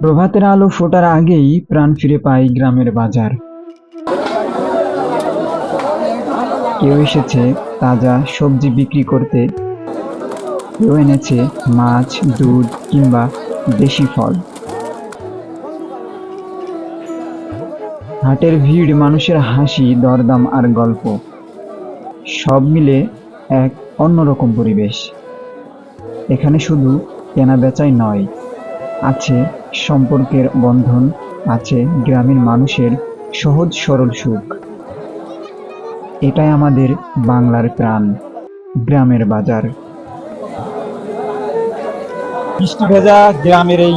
প্রভাতের আলো ফোটার আগেই প্রাণ ফিরে পায় গ্রামের বাজার। কেউ এসেছে তাজা সবজি বিক্রি করতে। কেউ এনেছে মাছ, দুধ কিংবা দেশি ফল। হাটের ভিড়, মানুষের হাসি, দরদাম আর গল্প। সব মিলে এক অন্যরকম পরিবেশ। এখানে শুধু কেনা বেচাই নয় আছে, সম্পর্কের বন্ধন, আছে গ্রামের মানুষের সহজ সরল সুখ। এটাই আমাদের বাংলার প্রাণ, গ্রামের বাজার। বৃষ্টি ভেজা গ্রামের এই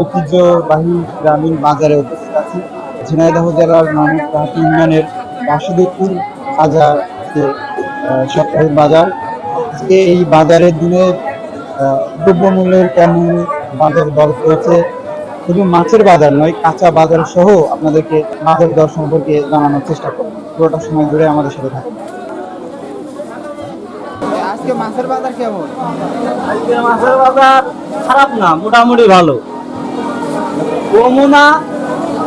ঐতিহ্যবাহী গ্রামীণ বাজারে উপস্থিত আছি। ঝিনাইদহ জেলার মানুষঘাট ইউনিয়নের বাসুদেবপুর বাজার সপ্তাহের বাজার। এই বাজারের দিনে দ্রব্যমূল্যের কেমন বাজার দর করেছে। শুধু মাছের বাজার নয় কাঁচা বাজার সহ আপনাদেরকে বাজার দর সম্পর্কে জানানোর চেষ্টা করব। পুরোটা সময় ধরে আমাদের সাথে থাকুন। আজকে মাছের বাজার কেমন? আজকে মাছের বাজার খারাপ না মোটামুটি ভালো। কমও না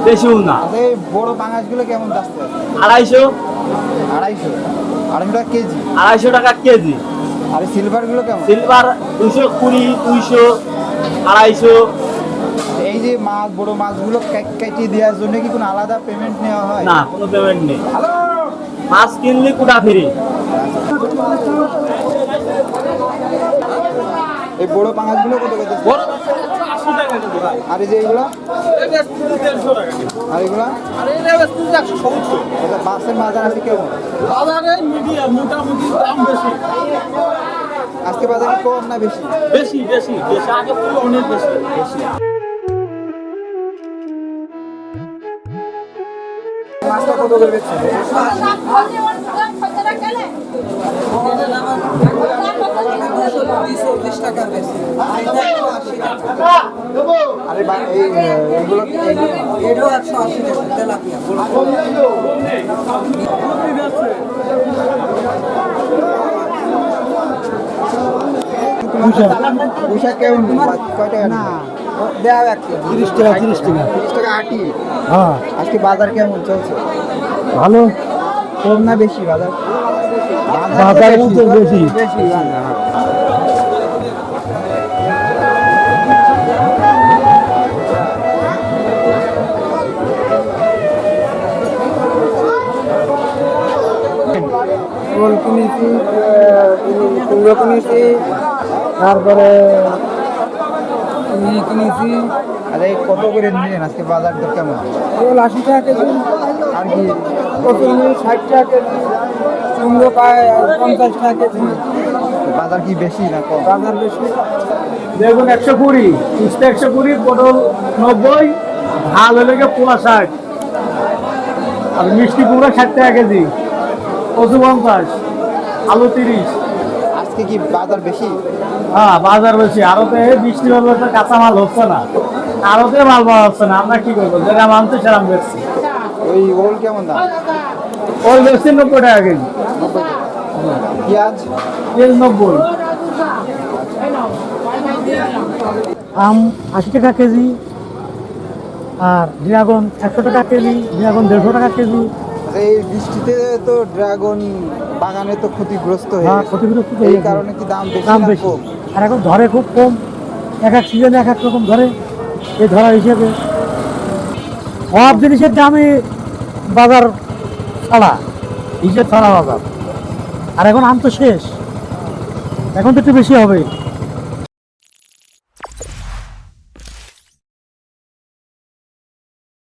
বেশিও না। আচ্ছা এই বড় পাঙাশগুলো কেমন যাচ্ছে? আড়াইশো। আড়াইশো? আড়াইশো টাকা কেজি? আড়াইশো টাকা কেজি। আর সিলভারগুলো কেমন? সিলভার দুশো কুড়ি দুইশো। আড়াইশো। এই যে মাছ বড় মাছগুলো কেটে দেওয়ার জন্য কি কোনো আলাদা পেমেন্ট নেওয়া হয়? না কোনো পেমেন্ট নেই। মাছ কিনলে কুটা ফ্রি। এই বড় পাঙাশগুলো কত কত আর এই যে এইগুলো আর এগুলো? বাসের বাজার আছে কেমন? আজকে বাজার কম না বেশি? বেশি বেশি বেশি। আগে থেকে অনেক বেশি বেশি। মাছটা কত করে বেচছেন? আরে বা- এই আহ, এগুলো পুঁইশাক কেমন কয় না। দেওয়া একটা তিরিশ টাকা তিরিশ টাকা। তিরিশ টাকা আটি। হ্যাঁ। আজকে বাজার কেমন চলছে? ভালো। কম না বেশি বাজার? বাজার তো বেশি। বেশি বাজার, হ্যাঁ। কিনেছি কুমড়ো কিনেছি। তারপরে কিনেছি। এই কত করে নিলেন আজকে বাজার দর কেমন? আশি টাকা কেজি। আর কি? কচুরি ষাট টাকা কেজি। কুমড়ো পায় পঞ্চাশ টাকা কেজি। বাজার কি বেশি না কম? বাজার বেশি। বেগুন একশো কুড়ি। উস্তা একশো কুড়ি পটল নব্বই ঝাল হলে গিয়ে পোয়া ষাট। আর মিষ্টি কুমড়ো ষাট টাকা কেজি। কচু পঞ্চাশ আলু তিরিশ। আজকে কি বাজার বেশি? হ্যাঁ বাজার বেশি। আরতে বৃষ্টি হলে তো কাঁচা মাল হচ্ছে না। আরতে মাল পাওয়া হচ্ছে না। আমরা কি করব? যেটা মানতে সেরাম বেশি ওই ওল কেমন দাম? ওই বেশি নব্বই টাকা কেজি। পেঁয়াজ? তেল নব্বই। আম আশি টাকা কেজি। আর ড্রাগন একশো টাকা কেজি ড্রাগন দেড়শো টাকা কেজি। এই বৃষ্টিতে তো ড্রাগন বাগানে তো ক্ষতিগ্রস্ত হয়ে ক্ষতিগ্রস্ত এই কারণে কি দাম বেশি দাম বেশি। আর এখন ধরে খুব কম। এক এক সিজনে এক এক রকম ধরে। এই ধরা হিসেবে। সব জিনিসের দামই বাজার ছাড়া হিসেব ছাড়া বাজার। আর এখন আম তো শেষ। এখন তো একটু বেশি হবে